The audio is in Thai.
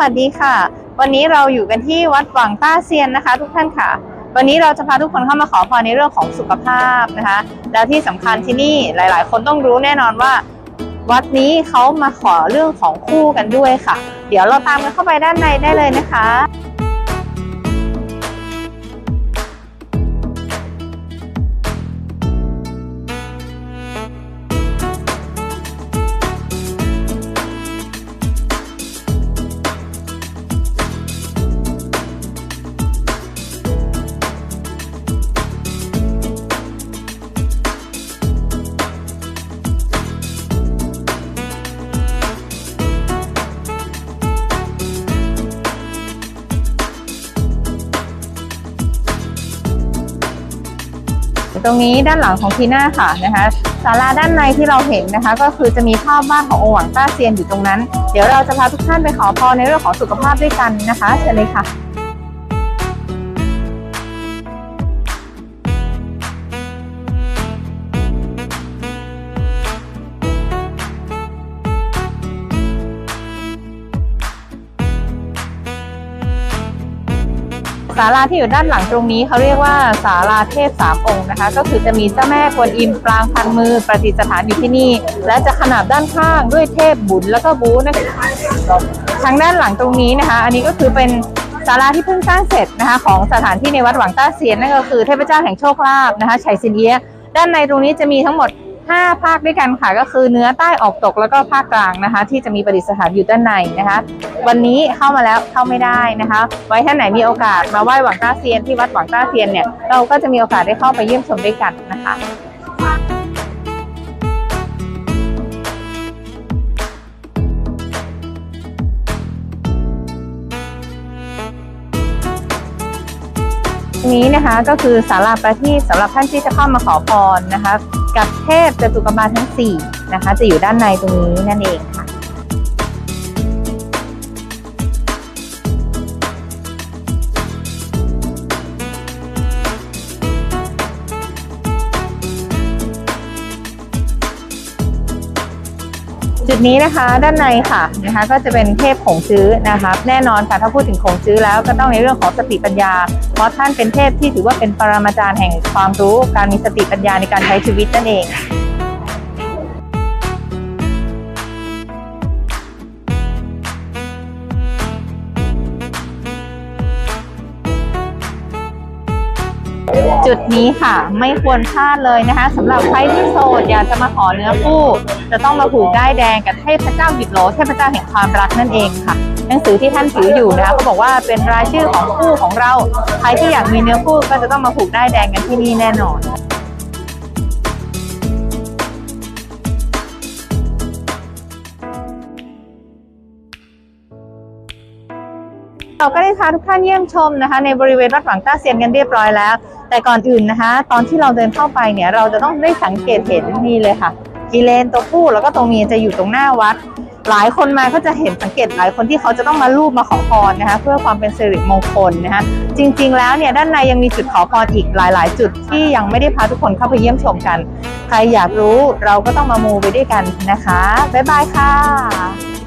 วัสดีค่ะ วันนี้เราอยู่กันที่วัดหวังต้าเซียนนะคะ ทุกท่านค่ะ วันนี้เราจะพาทุกคนเข้ามาขอพรในเรื่องของสุขภาพนะคะ แล้วที่สำคัญที่นี่หลาย ๆ คนต้องรู้แน่นอนว่า วัดนี้เขามาขอเรื่องของคู่กันด้วยค่ะ เดี๋ยวเราตามกันเข้าไปด้านในได้เลยนะคะ ตรงนี้ด้านหลังของทีน่าค่ะนะคะศาลาด้านในที่เราเห็นนะคะ ก็คือจะมีภาพวานขององค์หวังต้าเซียนอยู่ตรงนั้น เดี๋ยวเราจะพาทุกท่านไปขอพรในเรื่องของสุขภาพด้วยกันนะคะเชิญเลยค่ะ ศาลาที่อยู่ด้านหลังตรงนี้เขาเรียกว่าศาลาเทพสามองค์นะคะ ก็คือจะมีเจ้าแม่กวนอิมปรางพันมือประดิษฐานอยู่ที่นี่ และจะขนาบด้านข้างด้วยเทพบุญแล้วก็บูนะคะทางด้านหลังตรงนี้นะคะ อันนี้ก็คือเป็นศาลาที่เพิ่งสร้างเสร็จนะคะ ของสถานที่ในวัดหวังต้าเซียนนั่นก็คือเทพเจ้าแห่งโชคลาภนะคะชัยซินเอียด้านในตรงนี้จะมีทั้งหมด 5 ภาคด้วยกันค่ะก็คือเนื้อใต้ออกตกแล้วก็ภาคกลางนะคะ ที่จะมีประดิษฐานอยู่ด้านในนะคะ วันนี้เข้ามาแล้วเข้าไม่ได้นะคะ ไว้ท่านไหนมีโอกาสมาไหว้หวังต้าเซียนที่วัดหวังต้าเซียนเนี่ยเราก็จะมีโอกาสได้เข้าไปเยี่ยมชมด้วยกันนะคะนี้นะคะก็คือศาลาประทีปสำหรับท่านที่จะเข้ามาขอพรนะคะ กับเทพจตุกมาทั้ง 4 นะคะ จะอยู่ด้านในตรงนี้นั่นเอง จุดนี้นะคะด้านในค่ะนะคะก็จะเป็นเทพขงชื้อนะคะแน่นอนค่ะถ้าพูดถึงขงชื้อแล้วก็ต้องในเรื่องของสติปัญญา เพราะท่านเป็นเทพที่ถือว่าเป็นปรมาจารย์แห่งความรู้ การมีสติปัญญาในการใช้ชีวิตนั่นเอง จุดนี้ค่ะ ไม่ควรพลาดเลยนะคะสำหรับใครที่โสดอยากจะมาขอเนื้อคู่ จะต้องมาผูกได้แดงกับเทพเจ้าหยิบโหลเทพเจ้าแห่งความรักนั่นเองค่ะ หนังสือที่ท่านถืออยู่นะคะก็บอกว่าเป็นรายชื่อของคู่ของเรา ใครที่อยากมีเนื้อคู่ก็จะต้องมาผูกได้แดงกันที่นี่แน่นอน เราก็ได้พาทุกท่านเยี่ยมชมนะคะ ในบริเวณวัดหวังต้าเซียนกันเรียบร้อยแล้ว แต่ก่อนอื่นนะคะ ตอนที่เราเดินเข้าไปเนี่ยเราจะต้องได้สังเกตเห็นนี่เลยค่ะกิเลนตัวผู้แล้วก็ตัวเมียจะอยู่ตรงหน้าวัด หลายคนมาก็จะเห็นสังเกตหลายคนที่เขาจะต้องมารูปมาขอพรนะคะ เพื่อความเป็นสิริมงคลนะคะจริง ๆ แล้วเนี่ยด้านในยังมีจุดขอพรอีกหลาย ๆ จุดที่ยังไม่ได้พาทุกคนเข้าไปเยี่ยมชมกัน ใครอยากรู้เราก็ต้องมามูไปด้วยกันนะคะบ๊ายบายค่ะ